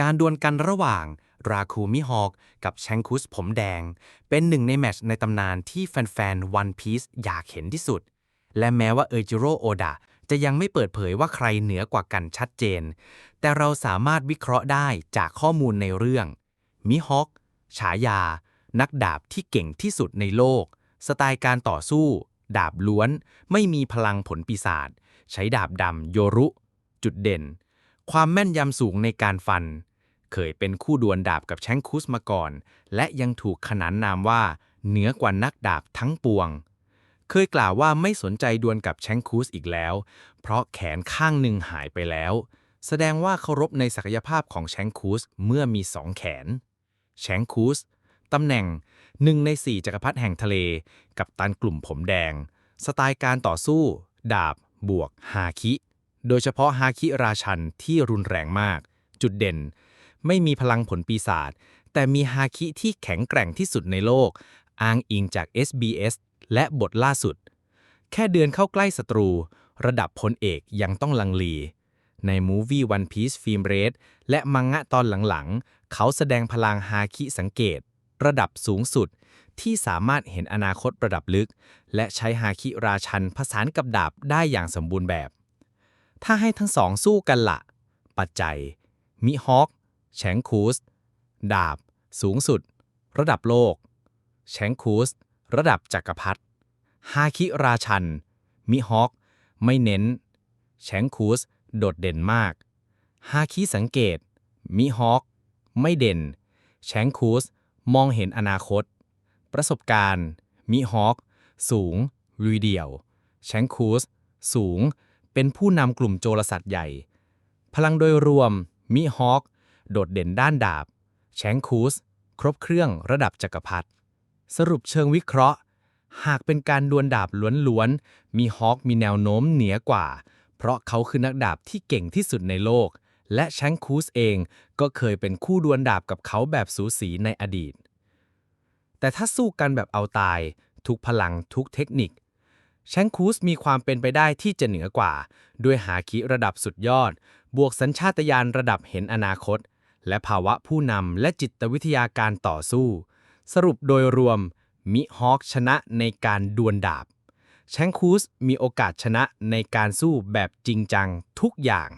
การดวลกันระหว่างราคูมิฮอกกับแชงคุสผมแดง เป็นหนึ่งในแมตช์ในตำนานที่แฟนๆ One Piece อยากเห็นที่สุด และแม้ว่าเอจิโร่โอดะจะยังไม่เปิดเผยว่าใครเหนือกว่ากันชัดเจน แต่เราสามารถวิเคราะห์ได้จากข้อมูลในเรื่อง มิฮอก ฉายา นักดาบที่เก่งที่สุดในโลก สไตล์การต่อสู้ ดาบล้วน ไม่มีพลังผลปีศาจ ใช้ดาบดำโยรุ จุดเด่น ความแม่นยำสูงในการฟัน เคยเป็นคู่ดวลดาบกับแชงคุสมาก่อน และยังถูกขนานนามว่า เหนือกว่านักดาบทั้งปวง เคยกล่าวว่าไม่สนใจดวลกับแชงคูสอีกแล้ว เพราะแขนข้างหนึ่งหายไปแล้ว แสดงว่าเคารพในศักยภาพของแชงคูสเมื่อมีสองแขน แชงคูสตำแหน่งหนึ่งในสี่จักรพรรดิแห่งทะเล กับตันกลุ่มผมแดง สไตล์การต่อสู้ ดาบ บวก ฮาคิ โดยเฉพาะฮาคิราชันที่รุนแรงมาก จุดเด่น ไม่มีพลังผลปีศาจแต่มีฮาคิที่แข็งแกร่งที่สุดในโลก อ้างอิงจาก SBS และบทล่าสุด แค่เดือนเข้าใกล้ศัตรู ระดับพลเอกยังต้องลังลีในมูวี่ One Piece Film Red และมังงะตอนหลังๆ เขาแสดงพลังฮาคิสังเกต ระดับสูงสุดที่สามารถเห็นอนาคตระดับลึก และใช้ฮาคิราชันผสานกับดาบได้อย่างสมบูรณ์แบบ ถ้าให้ทั้งสองสู้กันละปัจจัย มิฮอกแชงคูส ดาบ สูงสุด ระดับโลก แชงคูส ระดับจักรพรรดิฮาคิราชัน มิฮอก ไม่เน้น แชงคูส โดดเด่นมาก ฮาคิสังเกต มิฮอก ไม่เด่น แชงคูส มองเห็นอนาคต ประสบการณ์ มิฮอก สูงลุยเดี่ยว แชงคูส สูง เป็นผู้นำกลุ่มโจรสัตว์ใหญ่ พลังโดยรวม มิฮอกโดดเด่นด้านดาบ แชงคูส ครบเครื่องระดับจักรพรรดิสรุปเชิงวิเคราะห์ หากเป็นการดวลดาบล้วนๆ มีฮอกมีแนวโน้มเหนือกว่า เพราะเขาคือนักดาบที่เก่งที่สุดในโลก และแชงคูสเองก็เคยเป็นคู่ดวลดาบกับเขาแบบสูสีในอดีต แต่ถ้าสู้กันแบบเอาตาย ทุกพลังทุกเทคนิค แชงคูสมีความเป็นไปได้ที่จะเหนือกว่า ด้วยหาคิระดับสุดยอด บวกสัญชาตญาณระดับเห็นอนาคต และภาวะผู้นำและจิตวิทยาการต่อสู้ สรุปโดยรวม มิฮอคชนะในการดวลดาบ แชงคูสมีโอกาสชนะในการสู้แบบจริงจังทุกอย่าง